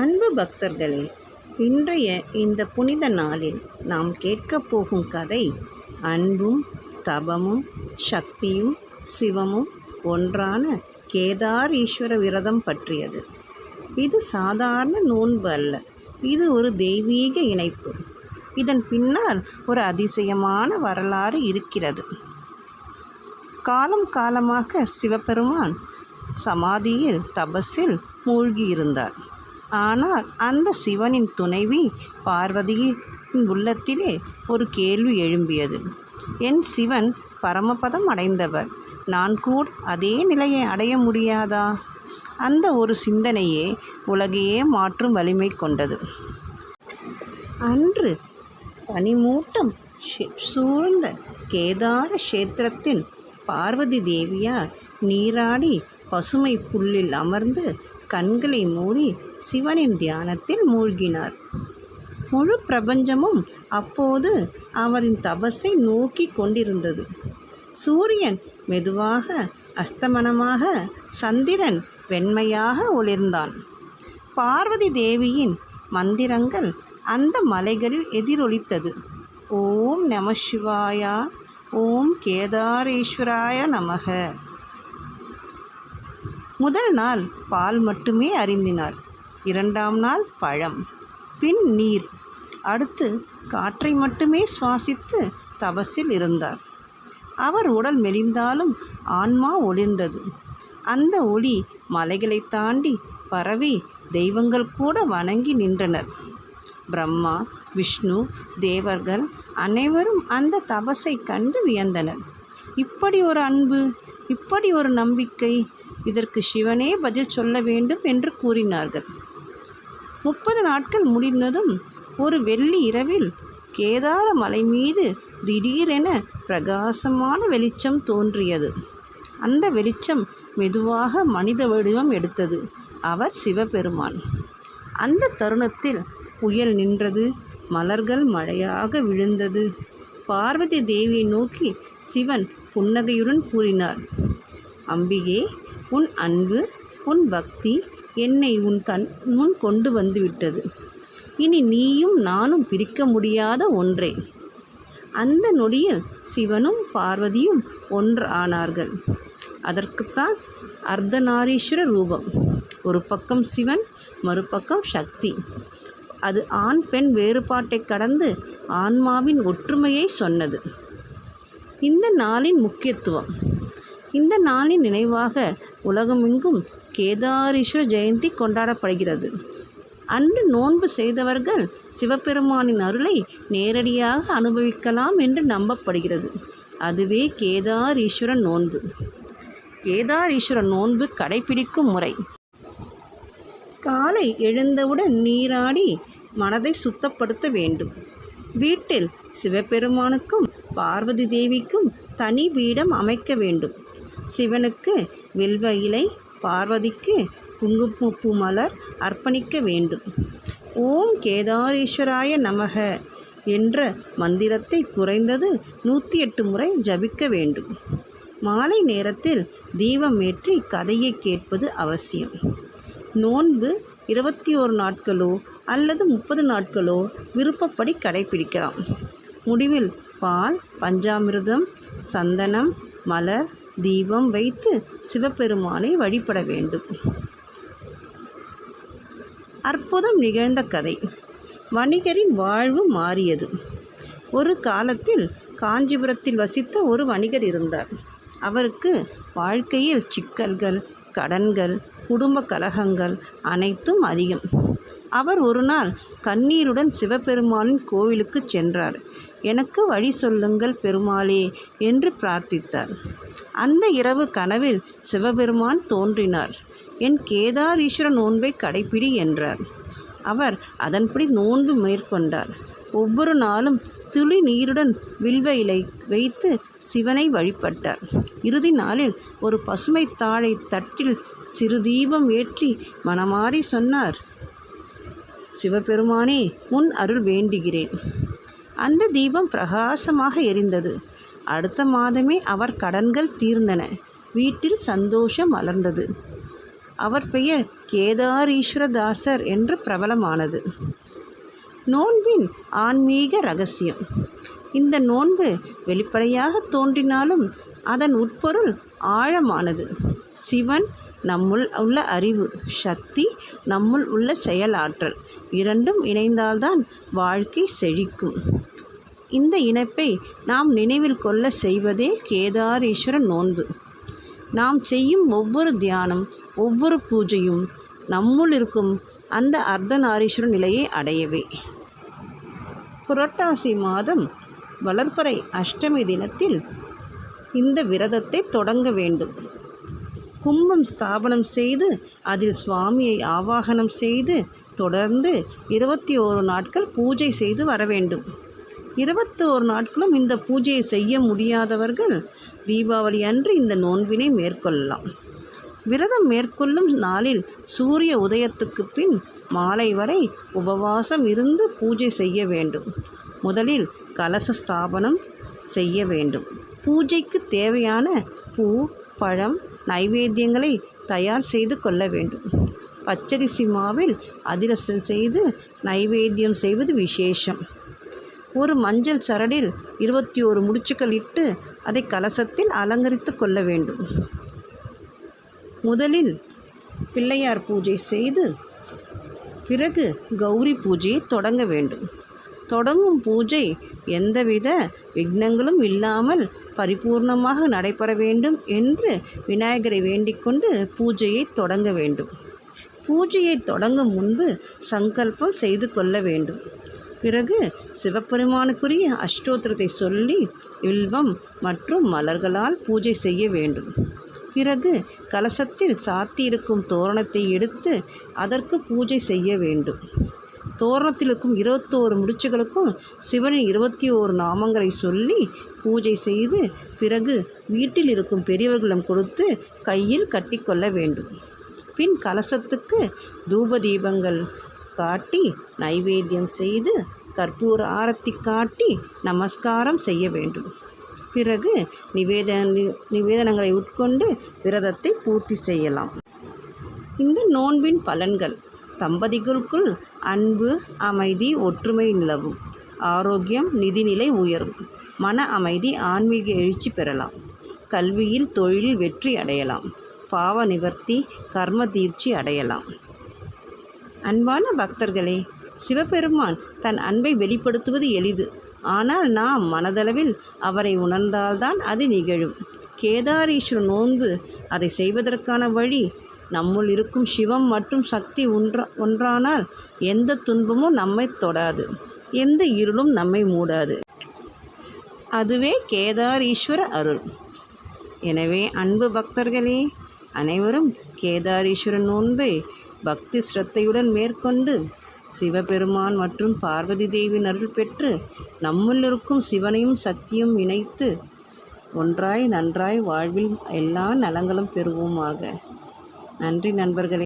அன்பு பக்தர்களே இன்றைய இந்த புனித நாளில் நாம் கேட்கப் போகும் கதை அன்பும் தபமும் சக்தியும் சிவமும் ஒன்றான கேதார் ஈஸ்வர விரதம் பற்றியது. இது சாதாரண நோன்பு அல்ல இது ஒரு தெய்வீக இணைப்பு. இதன் பின்னால் ஒரு அதிசயமான வரலாறு இருக்கிறது. காலம் காலமாக சிவபெருமான் சமாதியில் தபஸில் மூழ்கியிருந்தார். ஆனால் அந்த சிவனின் துணைவி பார்வதியின் உள்ளத்திலே ஒரு கேள்வி எழும்பியது. என் சிவன் பரமபதம் அடைந்தவர். நான் கூட அதே நிலையை அடைய முடியாதா? அந்த ஒரு சிந்தனையே உலகையே மாற்றும் வலிமை கொண்டது. அன்று பனிமூட்டம் சூழ்ந்த கேதார கஷேத்திரத்தில் பார்வதி தேவியார் நீராடி பசுமை புல்லில் அமர்ந்து கண்களை மூடி சிவனின் தியானத்தில் மூழ்கினார். முழு பிரபஞ்சமும் அப்போது அவரின் தபஸை நோக்கி கொண்டிருந்தது. சூரியன் மெதுவாக அஸ்தமனமாக சந்திரன் வெண்மையாக ஒளிர்ந்தான். பார்வதி தேவியின் மந்திரங்கள் அந்த மலைகளில் எதிரொலித்தது. ஓம் நம சிவாயா ஓம் கேதாரேஸ்வராய நமக. முதல் நாள் பால் மட்டுமே அறிந்தினார் இரண்டாம் நாள் பழம் பின் நீர். அடுத்து காற்றை மட்டுமே சுவாசித்து தபஸில் இருந்தார். அவர் உடல் மெலிந்தாலும் ஆன்மா ஒளிர்ந்தது. அந்த ஒளி மலைகளை தாண்டி பரவி தெய்வங்கள் கூட வணங்கி நின்றனர். பிரம்மா விஷ்ணு தேவர்கள் அனைவரும் அந்த தபஸை கண்டு வியந்தனர். இப்படி ஒரு அன்பு இப்படி ஒரு நம்பிக்கை இதற்கு சிவனே பதில் சொல்ல வேண்டும் என்று கூறினார்கள். முப்பது நாட்கள் முடிந்ததும் ஒரு வெள்ளி இரவில் கேதார மலை மீது திடீரென பிரகாசமான வெளிச்சம் தோன்றியது. அந்த வெளிச்சம் மெதுவாக மனித வடிவம் எடுத்தது. அவர் சிவபெருமான். அந்த தருணத்தில் புயல் நின்றது மலர்கள் மழையாக விழுந்தது. பார்வதி தேவியை நோக்கி சிவன் புன்னகையுடன் கூறினார் அம்பிகே உன் அன்பு உன் பக்தி என்னை உன் கண் முன் கொண்டு வந்துவிட்டது. இனி நீயும் நானும் பிரிக்க முடியாத ஒன்றே. அந்த நொடியில் சிவனும் பார்வதியும் ஒன்று ஆனார்கள். அதற்குத்தான் அர்த்தநாரீஸ்வர ரூபம். ஒரு பக்கம் சிவன் மறுபக்கம் சக்தி. அது ஆண் பெண் வேறுபாட்டை கடந்து ஆன்மாவின் ஒற்றுமையை சொன்னது. இந்த நாளின் முக்கியத்துவம். இந்த நாளின் நினைவாக உலகமெங்கும் கேதாரீஸ்வர ஜெயந்தி கொண்டாடப்படுகிறது. அன்று நோன்பு செய்தவர்கள் சிவபெருமானின் அருளை நேரடியாக அனுபவிக்கலாம் என்று நம்பப்படுகிறது. அதுவே கேதாரீஸ்வரன் நோன்பு. கேதாரீஸ்வரன் நோன்பு கடைபிடிக்கும் முறை. காலை எழுந்தவுடன் நீராடி மனதை சுத்தப்படுத்த வேண்டும். வீட்டில் சிவபெருமானுக்கும் பார்வதி தேவிக்கும் தனி பீடம் அமைக்க வேண்டும். சிவனுக்கு வில்வ இலை பார்வதிக்கு குங்குமப்பூ மலர் அர்ப்பணிக்க வேண்டும். ஓம் கேதாரீஸ்வராய நமக என்ற மந்திரத்தை குறைந்தது நூற்றி எட்டு முறை ஜபிக்க வேண்டும். மாலை நேரத்தில் தீபம் ஏற்றி கதையை கேட்பது அவசியம். நோன்பு இருபத்தி ஓரு நாட்களோ அல்லது முப்பது நாட்களோ விருப்பப்படி கடைபிடிக்கலாம். முடிவில் பால் பஞ்சாமிர்தம் சந்தனம் மலர் தீபம் வைத்து சிவபெருமானை வழிபட வேண்டும். அற்புதம் நிகழ்ந்த கதை. வணிகரின் வாழ்வு மாறியது. ஒரு காலத்தில் காஞ்சிபுரத்தில் வசித்த ஒரு வணிகர் இருந்தார். அவருக்கு வாழ்க்கையில் சிக்கல்கள் கடன்கள் குடும்ப கலகங்கள் அனைத்தும் அதிகம். அவர் ஒரு நாள் கண்ணீருடன் சிவபெருமானின் கோவிலுக்கு சென்றார். எனக்கு வழி சொல்லுங்கள் பெருமாளே என்று பிரார்த்தித்தார். அந்த இரவு கனவில் சிவபெருமான் தோன்றினார். என் கேதாரீஸ்வர நோன்பை கடைப்பிடி என்றார். அவர் அதன்படி நோன்பு மேற்கொண்டார். ஒவ்வொரு நாளும் துளி நீருடன் வில்வ இலை வைத்து சிவனை வழிபட்டார். இறுதி நாளில் ஒரு பசுமை தாழை தட்டில் சிறு தீபம் ஏற்றி மனமாறி சொன்னார் சிவபெருமானே உன் அருள் வேண்டுகிறேன். அந்த தீபம் பிரகாசமாக எரிந்தது. அடுத்த மாதமே அவர் கடன்கள் தீர்ந்தன. வீட்டில் சந்தோஷம் மலர்ந்தது. அவர் பெயர் கேதாரீஸ்வரதாசர் என்று பிரபலமானது. நோன்பின் ஆன்மீக ரகசியம். இந்த நோன்பு வெளிப்படையாக தோன்றினாலும் அதன் உட்பொருள் ஆழமானது. சிவன் நம்முள் உள்ள அறிவு சக்தி நம்முள் உள்ள செயலாற்றல் இரண்டும் இணைந்தால்தான் வாழ்க்கை செழிக்கும். இந்த இணைப்பை நாம் நினைவில் கொள்ள செய்வதே கேதாரீஸ்வர நோன்பு. நாம் செய்யும் ஒவ்வொரு தியானம் ஒவ்வொரு பூஜையும் நம்முள் இருக்கும் அந்த அர்த்தநாரீஸ்வர நிலையை அடையவே. புரட்டாசி மாதம் வளர்ப்பறை அஷ்டமி தினத்தில் இந்த விரதத்தை தொடங்க வேண்டும். கும்பம் ஸ்தாபனம் செய்து அதில் சுவாமியை ஆவாகனம் செய்து தொடர்ந்து இருபத்தி ஓரு நாட்கள் பூஜை செய்து வர வேண்டும். இருபத்தோரு நாட்களும் இந்த பூஜையை செய்ய முடியாதவர்கள் தீபாவளி அன்று இந்த நோன்பினை மேற்கொள்ளலாம். விரதம் மேற்கொள்ளும் நாளில் சூரிய உதயத்துக்கு பின் மாலை வரை உபவாசம் இருந்து பூஜை செய்ய வேண்டும். முதலில் கலச ஸ்தாபனம் செய்ய வேண்டும். பூஜைக்கு தேவையான பூ பழம் நைவேத்தியங்களை தயார் செய்து கொள்ள வேண்டும். பச்சரிசி மாவில் அதிரசம் செய்து நைவேத்தியம் செய்வது விசேஷம். ஒரு மஞ்சள் சரடில் இருபத்தி ஓரு முடிச்சுக்கள் இட்டு அதை கலசத்தில் அலங்கரித்து கொள்ள வேண்டும். முதலில் பிள்ளையார் பூஜை செய்து பிறகு கௌரி பூஜையை தொடங்க வேண்டும். தொடங்கும் பூஜை எந்தவித விக்னங்களும் இல்லாமல் பரிபூர்ணமாக நடைபெற வேண்டும் என்று விநாயகரை வேண்டிக்கொண்டு பூஜையை தொடங்க வேண்டும். பூஜையை தொடங்கும் முன்பு சங்கல்பம் செய்து கொள்ள வேண்டும். பிறகு சிவபெருமானுக்குரிய அஷ்டோத்திரத்தை சொல்லி இல்வம் மற்றும் மலர்களால் பூஜை செய்ய வேண்டும். பிறகு கலசத்தில் சாத்தியிருக்கும் தோரணத்தை எடுத்து அதற்கு பூஜை செய்ய வேண்டும். தோரணத்தில் இருக்கும் இருபத்தோரு முடிச்சுகளுக்கும் சிவனின் இருபத்தி ஓரு நாமங்களை சொல்லி பூஜை செய்து பிறகு வீட்டில் இருக்கும் பெரியவர்களிடம் கொடுத்து கையில் கட்டிக்கொள்ள வேண்டும். பின் கலசத்துக்கு தூப தீபங்கள் காட்டி நைவேத்தியம் செய்து கற்பூர ஆரத்தி காட்டி நமஸ்காரம் செய்ய வேண்டும். பிறகு நிவேதன நிவேதனங்களை உட்கொண்டு விரதத்தை பூர்த்தி செய்யலாம். இந்த நோன்பின் பலன்கள் தம்பதிகளுக்குள் அன்பு அமைதி ஒற்றுமை நிலவும். ஆரோக்கியம் நிதிநிலை உயரும். மன அமைதி ஆன்மீக எழுச்சி பெறலாம். கல்வியில் தொழிலில் வெற்றி அடையலாம். பாவ நிவர்த்தி கர்ம தீர்ச்சி அடையலாம். அன்பான பக்தர்களே சிவபெருமான் தன் அன்பை வெளிப்படுத்துவது எளிது. ஆனால் நாம் மனதளவில் அவரை உணர்ந்தால்தான் அது நிகழும். கேதாரீஸ்வர நோன்பு அதை செய்வதற்கான வழி நம்முள் இருக்கும் சிவம் மற்றும் சக்தி ஒன்றா ஒன்றானால் எந்த துன்பமும் நம்மை தொடாது எந்த இருளும் நம்மை மூடாது. அதுவே கேதாரீஸ்வர அருள். எனவே அன்பு பக்தர்களே அனைவரும் கேதாரீஸ்வர நோன்பை பக்தி சிரத்தையுடன் மேற்கொண்டு சிவபெருமான் மற்றும் பார்வதி தேவியின் அருள் பெற்று நம்முள் இருக்கும் சிவனையும் சக்தியும் இணைத்து ஒன்றாய் நன்றாய் வாழ்வில் எல்லா நலங்களும் பெறுவோமாக. நன்றி நண்பர்களே.